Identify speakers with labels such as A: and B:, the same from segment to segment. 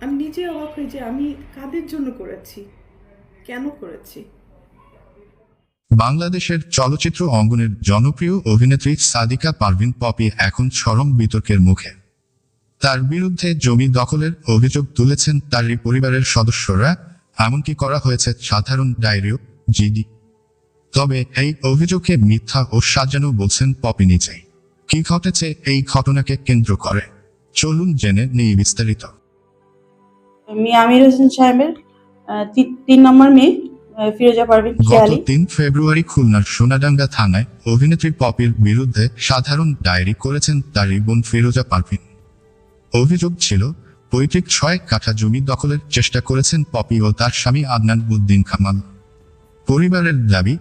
A: আমি নিজে অবাক হই যে আমি কাদের জন্য করেছি? কেন করেছি?
B: বাংলাদেশের চলচ্চিত্র অঙ্গনের জনপ্রিয় অভিনেত্রী সাদিকা পারভিন পপি এখন চরম বিতর্কের মুখে। তার বিরুদ্ধে জমি দখলের অভিযোগ তুলেছেন তারই পরিবারের সদস্যরা, এমনকি করা হয়েছে সাধারণ ডায়েরিও, জিডি। তবে এই অভিযোগকে মিথ্যা ও সাজানো বলছেন পপি নিজেই। কি ঘটেছে এই ঘটনাকে কেন্দ্র করে? চলুন জেনে নিই বিস্তারিত।
C: মি আমির হোসেন সাহেবের তিন নম্বর মেয়ে ফিরোজা পারভিন
B: গত তিন ফেব্রুয়ারি খুলনার সোনাডাঙ্গা থানায় অভিনেত্রী পপির বিরুদ্ধে সাধারণ ডায়েরি করেছেন তার বোন ফিরোজা পারভিন। অভিযোগ ছিল পৈতৃক ছয় কাঠা জমি দখলের চেষ্টা করেছেন পপি ও তার স্বামী আদনান উদ্দিন খামাল। পরিবারের দাবি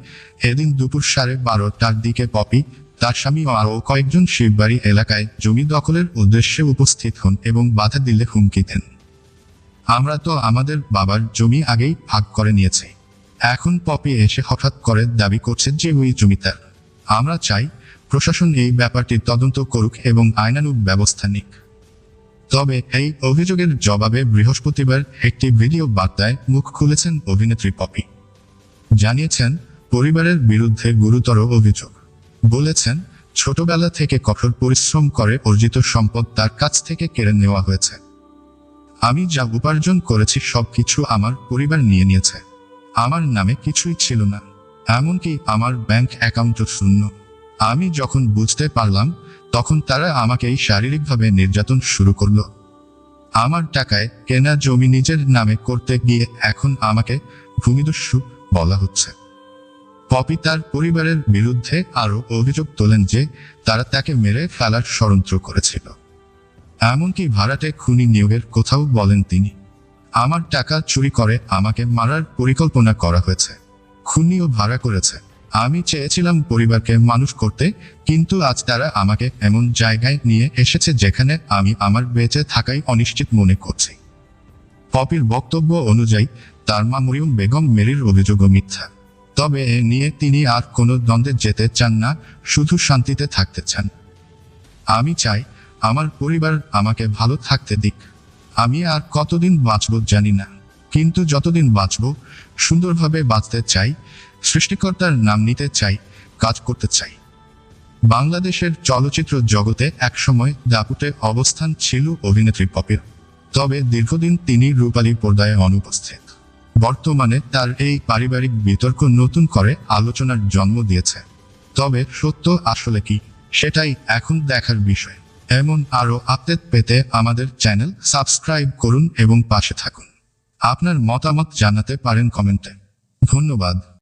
B: এদিন দুপুর সাড়ে বারোটার দিকে পপি তার স্বামী ও আরও কয়েকজন শিববাড়ি এলাকায় জমি দখলের উদ্দেশ্যে উপস্থিত হন এবং বাধা দিলে হুমকি দেন। আমরা তো আমাদের বাবার জমি আগেই ভাগ করে নিয়েছি। এখন পপি এসে হঠাৎ করে দাবি করছে যে ওই জমি তার। আমরা চাই প্রশাসন এই ব্যাপারটি তদন্ত করুক এবং আইনানুগ ব্যবস্থা নিক। তবে এই অভিযোগের জবাবে বৃহস্পতিবার একটি ভিডিও বার্তায় মুখ খুলেছেন অভিনেত্রী পপি। জানিয়েছেন, পরিবারের বিরুদ্ধে গুরুতর অভিযোগ। বলেছেন, ছোটবেলা থেকে কঠোর পরিশ্রম করে অর্জিত সম্পদ তার কাছ থেকে কেড়ে নেওয়া হয়েছে। আমি যা উপার্জন করেছি সবকিছু আমার পরিবার নিয়ে নিয়েছে। আমার নামে কিছুই ছিল না। এমনকি আমার ব্যাংক অ্যাকাউন্টও শূন্য। আমি যখন বুঝতে পারলাম, তখন তারা আমাকেই শারীরিকভাবে নির্যাতন শুরু করল। আমার টাকায় কেনা জমি নিজের নামে করতে গিয়ে এখন আমাকে ভূমিদস্যু বলা হচ্ছে। পপি তার পরিবারের বিরুদ্ধে আরও অভিযোগ তোলেন যে, তারা তাকে মেরে ফেলার ষড়যন্ত্র করেছিল। এমনকি ভাড়াটে খুনি নিয়োগের কোথাও বলেন তিনি। আমার টাকা চুরি করে আমাকে মারার পরিকল্পনা করা হয়েছে। খুনিও ভাড়া করেছে। আমি চেয়েছিলাম পরিবারকে মানুষ করতে, কিন্তু আজ তারা আমাকে এমন জায়গায় নিয়ে এসেছে যেখানে আমি আমার বেঁচে থাকাই অনিশ্চিত মনে করছি। পপির বক্তব্য অনুযায়ী, তার মা মরিয়ম বেগম মেরির অভিযোগও মিথ্যা। তবে এ নিয়ে তিনি আর কোনো দ্বন্দ্বে যেতে চান না, শুধু শান্তিতে থাকতে চান। আমি চাই আমার পরিবার আমাকে ভালো থাকতে দিক। আমি আর কতদিন বাঁচব জানি না। কিন্তু যতদিন বাঁচব, সুন্দরভাবে বাঁচতে চাই, সৃষ্টিকর্তার নাম নিতে চাই, কাজ করতে চাই। বাংলাদেশের চলচ্চিত্র জগতে একসময় দাপুটে অবস্থান ছিল অভিনেত্রী পপির। তবে দীর্ঘদিন তিনি রূপালী পর্দায় অনুপস্থিত। বর্তমানে তার এই পারিবারিক বিতর্ক নতুন করে আলোচনার জন্ম দিয়েছে। তবে সত্য আসলে কি, সেটাই এখন দেখার বিষয়। এমন আরও আপডেট পেতে আমাদের চ্যানেল সাবস্ক্রাইব করুন এবং পাশে থাকুন। আপনার মতামত জানাতে পারেন কমেন্টে। ধন্যবাদ।